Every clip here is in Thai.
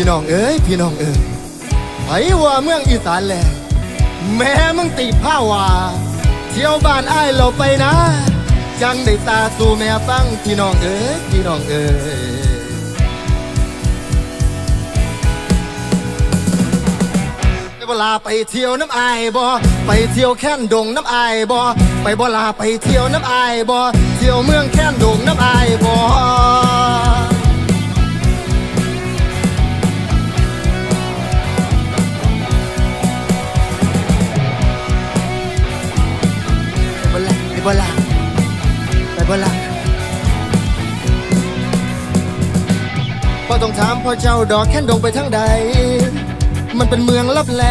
พี่น้องเอ้ยพี่น้องเอ้ยไผว่าเมืองอีสานแลแม่มึงตีผ้าว่าเที่ยวบ้านอ้ายเราไปนะ จังได้ตาสู่แม่ฟังพี่น้องเอ้ยพี่น้องเอ้ยไปบ่ลาไปเที่ยวน้ำอายบ่ไปเที่ยวแค่นดงน้ำอายบ่ไปบ่ลาไปเที่ยวน้ำอายบ่เที่ยวเมืองแค่นดงน้ำอายบ่ บ่ละไปบ่ละบ่ละพอต้องถามพ่อเจ้าดอกแค่นดงไปทางใด มันเป็นเมืองลับแล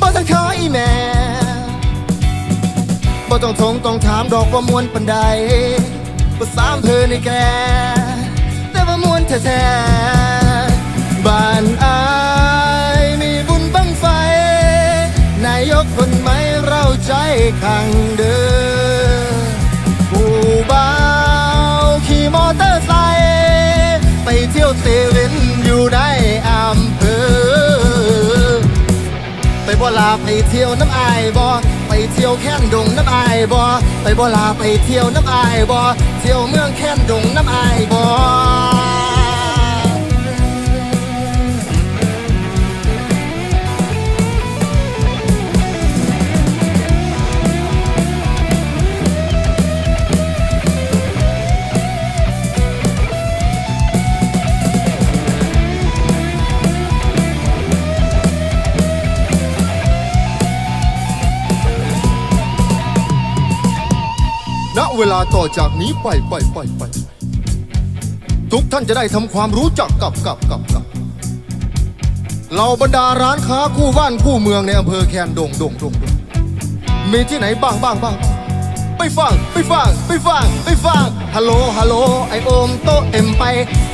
บ่ต้องขออีแม่บ่ต้องทงต้องถามดอกว่ามวนปันใดภาษาอำเภอในแก แต่ว่ามวนแท้ๆบ้านอายมีบุญบังไฟ นายกคนไหมเราใจขังเด้อ เที่ยวเซเว่นอยู่ในอำเภอ ไปบ่ลาไปเที่ยวน้ำอายบ่ไปเที่ยวแค่นดงน้ำอายบ่ไปบ่ลาไปเที่ยวน้ำอายบ่เที่ยวเมืองแค่นดงน้ำอายบ่ เวลาต่อจากนี้ไปไปไปไปทุกท่านจะได้ทำความรู้จักกับกับกับกับเหล่าบรรดาร้านค้าคู่บ้านคู่เมืองในอำเภอแคนดงดงดงดงมีที่ไหนบ้างบ้างบ้างไปฟังไปฟังไปฟังไปฟังฮัลโหลฮัลโหลไอโอมโตเอ็มไป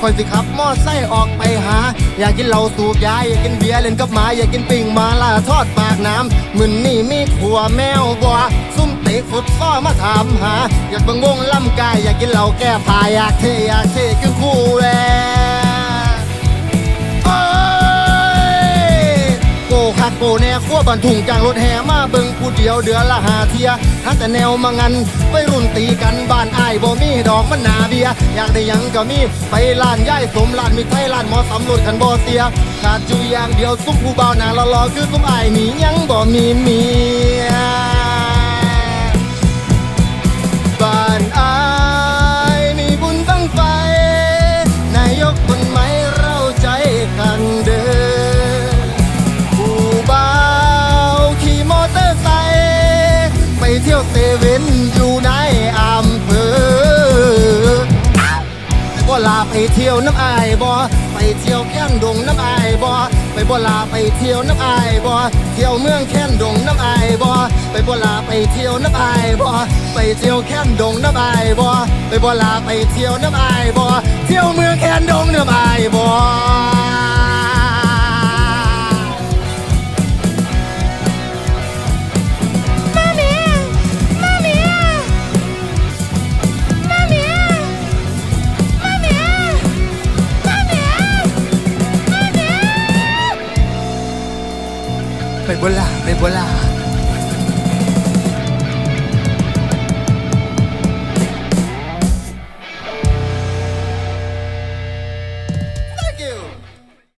คอยสิขับมอไซค์ออกไปหา อยากกินเหล้าสูบยาอยากกินเบียร์เล่นกับหมาอยากกินปิ่งมาล่าทอดปากน้ำมึนนี่มีขัวแมวบัวซุ่ม มาถามหา อยากเบังวงล่ำกาย อยากกินเหล้าแก้พายอยากเทอยากเทคือคู่แลโอ้ยโกคักโกแน่ขั้วบันทุงจางรถแห่มาเบิ่งผู้เดียวเดือนละหาเทียหันแต่แนวมางันไปรุ่นตีกันบ้านอ้ายบ่มีดอกมันนาเบีย อยากได้ยังก็มีไปร้านย่ายสมร้านมีไทยร้านหมอสำรวจกันบ่เสียขาดอยู่อย่างเดียวซุปผู้บ่าหน้ารอคือซุปอ้ายนี่ยังบ่มีเมีย ที่ยวน้ำอายบ่ไปเที่ยวแค่นดงน้ำอายบ่ไปบ่ลาไปเที่ยวน้ำอายบ่เที่ยวเมืองแค่นดงน้ำอายบ่ไปบ่ลาไปเที่ยวน้ำอายบ่ไปเที่ยวแค่นดงน้ำอายบ่ไปบ่ลาไปเที่ยวน้ำอายบ่เที่ยวเมืองแค่นดงน้ำอายบ่ Mami! ไปบ่ลาไปบ่ลา